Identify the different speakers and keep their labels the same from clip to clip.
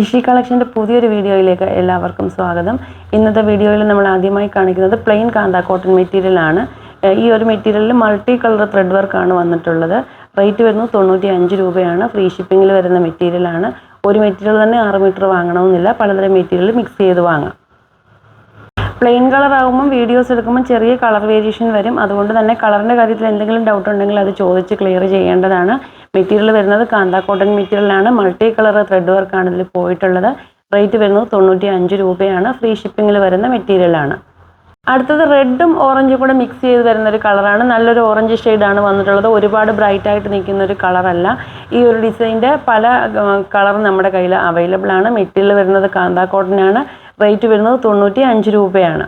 Speaker 1: ഇഷി കളക്ഷന്റെ പുതിയൊരു വീഡിയോയിലേക്ക് എല്ലാവർക്കും സ്വാഗതം. ഇന്നത്തെ വീഡിയോയിൽ നമ്മൾ ആദ്യമായി കാണിക്കുന്നത് പ്ലെയിൻ കാന്ത കോട്ടൺ മെറ്റീരിയലാണ് ഈ ഒരു മെറ്റീരിയലിൽ മൾട്ടി കളർ ത്രെഡ് വർക്കാണ് വന്നിട്ടുള്ളത്. റേറ്റ് വരുന്നത് തൊണ്ണൂറ്റി അഞ്ച് രൂപയാണ് ഫ്രീ ഷിപ്പിങ്ങിൽ വരുന്ന മെറ്റീരിയലാണ് ഒരു മെറ്റീരിയൽ തന്നെ ആറ് മീറ്റർ വാങ്ങണമെന്നില്ല. പലതരം മെറ്റീരിയൽ മിക്സ് ചെയ്ത് വാങ്ങാം. പ്ലെയിൻ കളർ ആകുമ്പം വീഡിയോസ് എടുക്കുമ്പോൾ ചെറിയ കളർ വേരിയേഷൻ വരും. അതുകൊണ്ട് തന്നെ കളറിന്റെ കാര്യത്തിൽ എന്തെങ്കിലും ഡൗട്ട് ഉണ്ടെങ്കിൽ അത് ചോദിച്ച് ക്ലിയർ ചെയ്യേണ്ടതാണ്. മെറ്റീരിയൽ വരുന്നത് കാന്ത കോട്ടൺ മെറ്റീരിയലാണ്. മൾട്ടി കളർ ത്രെഡ് വർക്കാണ് ഇതിൽ പോയിട്ടുള്ളത്. റേറ്റ് വരുന്നത് തൊണ്ണൂറ്റി അഞ്ച് രൂപയാണ് ഫ്രീ ഷിപ്പിങ്ങിൽ വരുന്ന മെറ്റീരിയലാണ് അടുത്തത് റെഡും ഓറഞ്ചും കൂടെ മിക്സ് ചെയ്ത് വരുന്ന ഒരു കളറാണ് നല്ലൊരു ഓറഞ്ച് ഷെയ്ഡാണ് വന്നിട്ടുള്ളത്. ഒരുപാട് ബ്രൈറ്റ് ആയിട്ട് നിൽക്കുന്ന ഒരു കളറല്ല ഈ ഒരു ഡിസൈന്റെ പല കളർ നമ്മുടെ കയ്യിൽ അവൈലബിൾ ആണ്. മെറ്റീരിയൽ വരുന്നത് കാന്ത റേറ്റ് വരുന്നത് തൊണ്ണൂറ്റി അഞ്ച് രൂപയാണ്.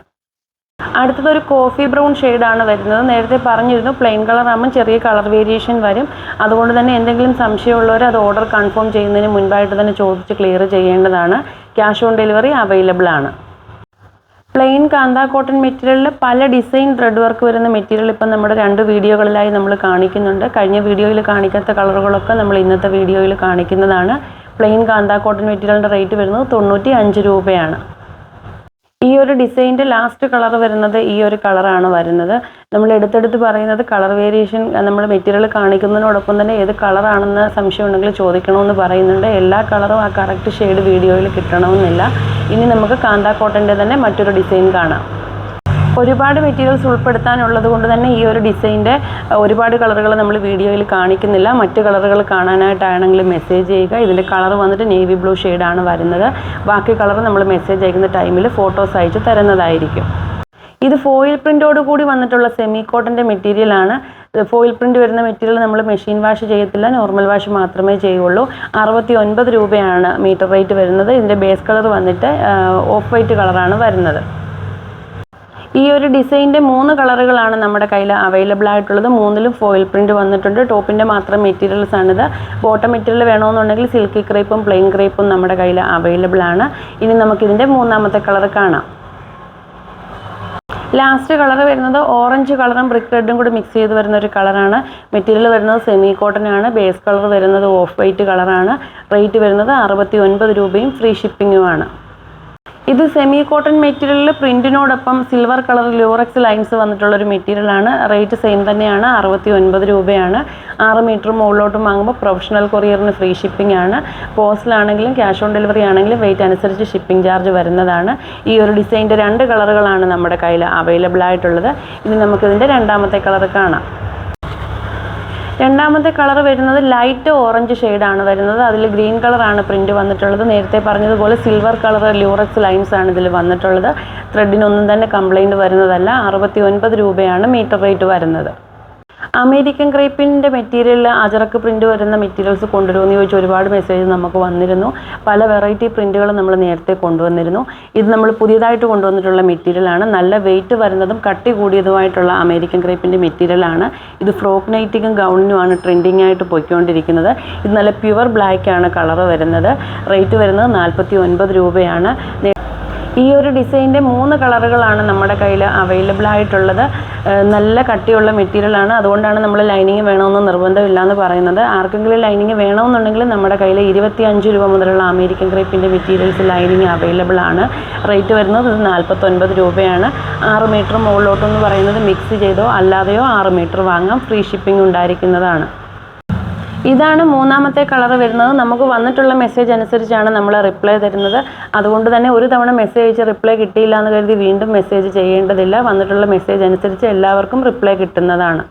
Speaker 1: അടുത്തത് ഒരു കോഫി ബ്രൗൺ ഷെയ്ഡാണ് വരുന്നത്. നേരത്തെ പറഞ്ഞിരുന്നു പ്ലെയിൻ കളർ ആകുമ്പോൾ ചെറിയ കളർ വേരിയേഷൻ വരും. അതുകൊണ്ട് തന്നെ എന്തെങ്കിലും സംശയമുള്ളവർ അത് ഓർഡർ കൺഫേം ചെയ്യുന്നതിന് മുൻപായിട്ട് തന്നെ ചോദിച്ച് ക്ലിയർ ചെയ്യേണ്ടതാണ്. ക്യാഷ് ഓൺ ഡെലിവറി അവൈലബിൾ ആണ്. പ്ലെയിൻ കാന്ത കോട്ടൺ മെറ്റീരിയലിൽ പല ഡിസൈൻ ത്രെഡ് വർക്ക് വരുന്ന മെറ്റീരിയൽ ഇപ്പം നമ്മുടെ രണ്ട് വീഡിയോകളിലായി നമ്മൾ കാണിക്കുന്നുണ്ട്. കഴിഞ്ഞ വീഡിയോയിൽ കാണിക്കാത്ത കളറുകളൊക്കെ നമ്മൾ ഇന്നത്തെ വീഡിയോയിൽ കാണിക്കുന്നതാണ്. പ്ലെയിൻ കാന്ത കോട്ടൺ മെറ്റീരിയലിന്റെ റേറ്റ് വരുന്നത് തൊണ്ണൂറ്റി അഞ്ച് രൂപയാണ്. ഈ ഒരു ഡിസൈന്റെ ലാസ്റ്റ് കളർ വരുന്നത് ഈ ഒരു കളറാണ് വരുന്നത്. നമ്മൾ എടുത്തെടുത്ത് പറയുന്നത് കളർ വേരിയേഷൻ നമ്മൾ മെറ്റീരിയൽ കാണിക്കുന്നതിനോടൊപ്പം തന്നെ ഏത് കളറാണെന്ന് സംശയം ഉണ്ടെങ്കിൽ ചോദിക്കണമെന്ന് പറയുന്നുണ്ട്. എല്ലാ കളറും ആ കറക്റ്റ് ഷെയ്ഡ് വീഡിയോയിൽ കിട്ടണമെന്നില്ല. ഇനി നമുക്ക് കാന്ത കോട്ടന്റെ തന്നെ മറ്റൊരു ഡിസൈൻ കാണാം. ഒരുപാട് മെറ്റീരിയൽസ് ഉൾപ്പെടുത്താനുള്ളത് കൊണ്ട് തന്നെ ഈ ഒരു ഡിസൈന്റെ ഒരുപാട് കളറുകൾ നമ്മൾ വീഡിയോയിൽ കാണിക്കുന്നില്ല. മറ്റ് കളറുകൾ കാണാനായിട്ടാണെങ്കിൽ മെസ്സേജ് ചെയ്യുക. ഇതിന്റെ കളർ വന്നിട്ട് നേവി ബ്ലൂ ഷെയ്ഡാണ് വരുന്നത്. ബാക്കി കളർ നമ്മൾ മെസ്സേജ് അയക്കുന്ന ടൈമിൽ ഫോട്ടോസ് അയച്ച് തരുന്നതായിരിക്കും. ഇത് ഫോയിൽ പ്രിന്റോട് കൂടി വന്നിട്ടുള്ള സെമി കോട്ടന്റെ മെറ്റീരിയലാണ് ഫോയിൽ പ്രിന്റ് വരുന്ന മെറ്റീരിയൽ നമ്മൾ മെഷീൻ വാഷ് ചെയ്യത്തില്ല. നോർമൽ വാഷ് മാത്രമേ ചെയ്യുള്ളൂ. അറുപത്തി ഒൻപത് രൂപയാണ് മീറ്റർ റേറ്റ് വരുന്നത്. ഇതിന്റെ ബേസ് കളർ വന്നിട്ട് ഓഫ് വൈറ്റ് കളറാണ് വരുന്നത്. ഈ ഒരു ഡിസൈന്റെ മൂന്ന് കളറുകളാണ് നമ്മുടെ കയ്യിൽ അവൈലബിൾ ആയിട്ടുള്ളത്. മൂന്നിലും ഫോയിൽ പ്രിന്റ് വന്നിട്ടുണ്ട്. ടോപ്പിന്റെ മാത്രം മെറ്റീരിയൽസ് ആണിത്. ബോട്ടം മെറ്റീരിയൽ വേണമെന്നുണ്ടെങ്കിൽ സിൽക്കി ക്രേപ്പും പ്ലെയിൻ ക്രേപ്പും നമ്മുടെ കയ്യിൽ അവൈലബിൾ ആണ്. ഇനി നമുക്കിതിന്റെ മൂന്നാമത്തെ കളർ കാണാം. ലാസ്റ്റ് കളർ വരുന്നത് ഓറഞ്ച് കളറും ബ്രിക്ക് റെഡും കൂടി മിക്സ് ചെയ്ത് വരുന്ന ഒരു കളറാണ്. മെറ്റീരിയൽ വരുന്നത് സെമി കോട്ടൺ ആണ്. ബേസ് കളർ വരുന്നത് ഓഫ് വൈറ്റ് കളറാണ്. റേറ്റ് വരുന്നത് അറുപത്തി ഒൻപത് രൂപയും ഫ്രീ ഷിപ്പിങ്ങുമാണ് ഇത് സെമി കോട്ടൺ മെറ്റീരിയലിൽ പ്രിന്റിനോടൊപ്പം സിൽവർ കളർ ലൂറക്സ് ലൈൻസ് വന്നിട്ടുള്ള ഒരു മെറ്റീരിയലാണ് റേറ്റ് സെയിം തന്നെയാണ്. അറുപത്തി ഒൻപത് രൂപയാണ്. ആറ് മീറ്റർ മുകളിലോട്ട് വാങ്ങുമ്പോൾ പ്രൊഫഷണൽ കൊറിയറിന് ഫ്രീ ഷിപ്പിംഗ് ആണ്. പോസ്റ്റിലാണെങ്കിലും ക്യാഷ് ഓൺ ഡെലിവറി ആണെങ്കിലും വെയിറ്റ് അനുസരിച്ച് ഷിപ്പിംഗ് ചാർജ് വരുന്നതാണ്. ഈ ഒരു ഡിസൈന്റെ രണ്ട് കളറുകളാണ് നമ്മുടെ കയ്യിൽ അവൈലബിൾ ആയിട്ടുള്ളത്. ഇനി നമുക്കിതിന്റെ രണ്ടാമത്തെ കളർ കാണാം. രണ്ടാമത്തെ കളർ വരുന്നത് ലൈറ്റ് ഓറഞ്ച് ഷെയ്ഡാണ് വരുന്നത്. അതിൽ ഗ്രീൻ കളറാണ് പ്രിന്റ് വന്നിട്ടുള്ളത്. നേരത്തെ പറഞ്ഞതുപോലെ സിൽവർ കളർ ലൂറക്സ് ലൈൻസ് ആണ് ഇതിൽ വന്നിട്ടുള്ളത്. ത്രെഡിനൊന്നും തന്നെ കംപ്ലൈന്റ് വരുന്നതല്ല. അറുപത്തി ഒൻപത് രൂപയാണ് മീറ്റർ റേറ്റ് വരുന്നത്. അമേരിക്കൻ ക്രേപ്പിന്റെ മെറ്റീരിയലിൽ അജറക്ക് പ്രിന്റ് വരുന്ന മെറ്റീരിയൽസ് കൊണ്ടുവരുമെന്ന് ചോദിച്ച് ഒരുപാട് മെസ്സേജ് നമുക്ക് വന്നിരുന്നു. പല വെറൈറ്റി പ്രിന്റുകൾ നമ്മൾ നേരത്തെ കൊണ്ടുവന്നിരുന്നു. ഇത് നമ്മൾ പുതിയതായിട്ട് കൊണ്ടുവന്നിട്ടുള്ള മെറ്റീരിയലാണ് നല്ല വെയിറ്റ് വരുന്നതും കട്ടി കൂടിയതുമായിട്ടുള്ള അമേരിക്കൻ ക്രേപ്പിന്റെ മെറ്റീരിയലാണ് ഇത് ഫ്രോക്ക് നൈറ്റിക്കും ഗൗണിനുമാണ് ട്രെൻഡിങ് ആയിട്ട് പോയിക്കൊണ്ടിരിക്കുന്നത്. ഇത് നല്ല പ്യുവർ ബ്ലാക്ക് ആണ് കളർ വരുന്നത്. റേറ്റ് വരുന്നത് നാൽപ്പത്തി ഒൻപത് രൂപയാണ്. ഈ ഒരു ഡിസൈന്റെ മൂന്ന് കളറുകളാണ് നമ്മുടെ കയ്യിൽ അവൈലബിൾ ആയിട്ടുള്ളത്. നല്ല കട്ടിയുള്ള മെറ്റീരിയലാണ്. അതുകൊണ്ടാണ് നമ്മൾ ലൈനിങ് വേണമെന്ന് നിർബന്ധമില്ല എന്ന് പറയുന്നത്. ആർക്കെങ്കിലും ലൈനിങ് വേണമെന്നുണ്ടെങ്കിൽ നമ്മുടെ കയ്യിൽ ഇരുപത്തി അഞ്ച് രൂപ മുതലുള്ള അമേരിക്കൻ ക്രേപ്പിന്റെ മെറ്റീരിയൽസ് ലൈനിങ് അവൈലബിൾ ആണ്. റേറ്റ് വരുന്നത് നാൽപ്പത്തൊൻപത് രൂപയാണ്. ആറ് മീറ്റർ മുകളിലോട്ടെന്ന് പറയുന്നത് മിക്സ് ചെയ്തോ അല്ലാതെയോ ആറ് മീറ്റർ വാങ്ങാം. ഫ്രീ ഷിപ്പിംഗ് ഉണ്ടായിരിക്കുന്നതാണ്. ഇതാണ് മൂന്നാമത്തെ കളർ വരുന്നത്. നമുക്ക് വന്നിട്ടുള്ള മെസ്സേജ് അനുസരിച്ചാണ് നമ്മൾ റിപ്ലൈ തരുന്നത്. അതുകൊണ്ട് തന്നെ ഒരു തവണ മെസ്സേജ് അയച്ച് റിപ്ലൈ കിട്ടിയില്ല എന്ന് കരുതി വീണ്ടും മെസ്സേജ് ചെയ്യേണ്ടതില്ല. വന്നിട്ടുള്ള മെസ്സേജ് അനുസരിച്ച് എല്ലാവർക്കും റിപ്ലൈ കിട്ടുന്നതാണ്.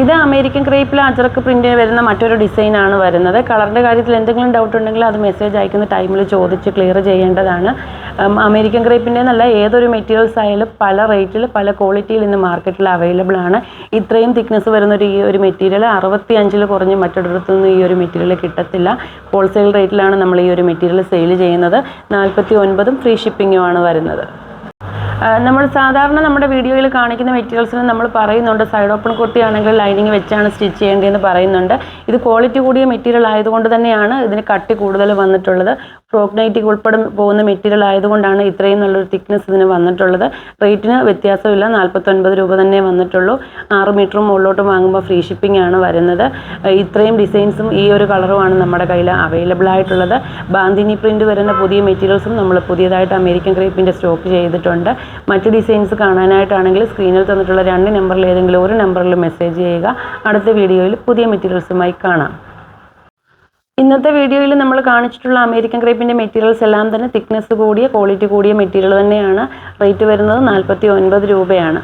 Speaker 1: ഇത് അമേരിക്കൻ ക്രേപ്പിൽ അജറക്ക് പ്രിന്റ് വരുന്ന മറ്റൊരു ഡിസൈൻ ആണ് വരുന്നത്. കളറിന്റെ കാര്യത്തിൽ എന്തെങ്കിലും ഡൗട്ട് ഉണ്ടെങ്കിൽ അത് മെസ്സേജ് അയക്കുന്ന ടൈമിൽ ചോദിച്ച് ക്ലിയർ ചെയ്യേണ്ടതാണ്. അമേരിക്കൻ ക്രേപ്പിന്റെ നല്ല ഏതൊരു മെറ്റീരിയൽസ് ആയാലും പല റേറ്റിൽ പല ക്വാളിറ്റിയിൽ ഇന്ന് മാർക്കറ്റിൽ അവൈലബിൾ ആണ്. ഇത്രയും തിക്നെസ് വരുന്ന ഒരു ഈ ഒരു മെറ്റീരിയൽ അറുപത്തി അഞ്ചിൽ കുറഞ്ഞ് മറ്റൊരിടത്തുനിന്ന് ഈ ഒരു മെറ്റീരിയൽ കിട്ടത്തില്ല. ഹോൾസെയിൽ റേറ്റിലാണ് നമ്മൾ ഈ ഒരു മെറ്റീരിയൽ സെയിൽ ചെയ്യുന്നത്. നാൽപ്പത്തി ഒൻപതും ഫ്രീ ഷിപ്പിങ്ങുമാണ് വരുന്നത്. നമ്മൾ സാധാരണ നമ്മുടെ വീഡിയോയിൽ കാണിക്കുന്ന മെറ്റീരിയൽസിൽ നമ്മൾ പറയുന്നുണ്ട്. സൈഡ് ഓപ്പൺ കുർത്തിയാണെങ്കിൽ ലൈനിങ് വെച്ചാണ് സ്റ്റിച്ച് ചെയ്യേണ്ടതെന്ന് പറയുന്നുണ്ട്. ഇത് ക്വാളിറ്റി കൂടിയ മെറ്റീരിയൽ ആയതുകൊണ്ട് തന്നെയാണ് ഇതിന് കട്ടി കൂടുതൽ വന്നിട്ടുള്ളത്. ഫ്രോക്ക് നൈറ്റിക്ക് ഉൾപ്പെടെ പോകുന്ന മെറ്റീരിയൽ ആയതുകൊണ്ടാണ് ഇത്രയും നല്ലൊരു തിക്നെസ് ഇതിന് വന്നിട്ടുള്ളത്. റേറ്റിന് വ്യത്യാസമില്ല. നാൽപ്പത്തൊൻപത് രൂപ തന്നെ വന്നിട്ടുള്ളൂ. ആറ് മീറ്ററും മുകളിലോട്ട് വാങ്ങുമ്പോൾ ഫ്രീ ഷിപ്പിംഗ് ആണ് വരുന്നത്. ഇത്രയും ഡിസൈൻസും ഈ ഒരു കളറുമാണ് നമ്മുടെ കയ്യിൽ അവൈലബിൾ ആയിട്ടുള്ളത്. ബാന്തിനി പ്രിന്റ് വരുന്ന പുതിയ മെറ്റീരിയൽസും നമ്മൾ പുതിയതായിട്ട് അമേരിക്കൻ ക്രേപ്പിന്റെ സ്റ്റോക്ക് ചെയ്തിട്ടുണ്ട്. മറ്റ് ഡിസൈൻസ് കാണാനായിട്ടാണെങ്കിൽ സ്ക്രീനിൽ തന്നിട്ടുള്ള രണ്ട് നമ്പറിൽ ഏതെങ്കിലും ഒരു നമ്പറിൽ മെസ്സേജ് ചെയ്യുക. അടുത്ത വീഡിയോയിൽ പുതിയ മെറ്റീരിയൽസുമായി കാണാം. ഇന്നത്തെ വീഡിയോയിൽ നമ്മൾ കാണിച്ചിട്ടുള്ള അമേരിക്കൻ ക്രേപ്പിന്റെ മെറ്റീരിയൽസ് എല്ലാം തന്നെ തിക്നെസ് കൂടിയ ക്വാളിറ്റി കൂടിയ മെറ്റീരിയൽ തന്നെയാണ്. റേറ്റ് വരുന്നത് നാൽപ്പത്തി ഒൻപത് രൂപയാണ്.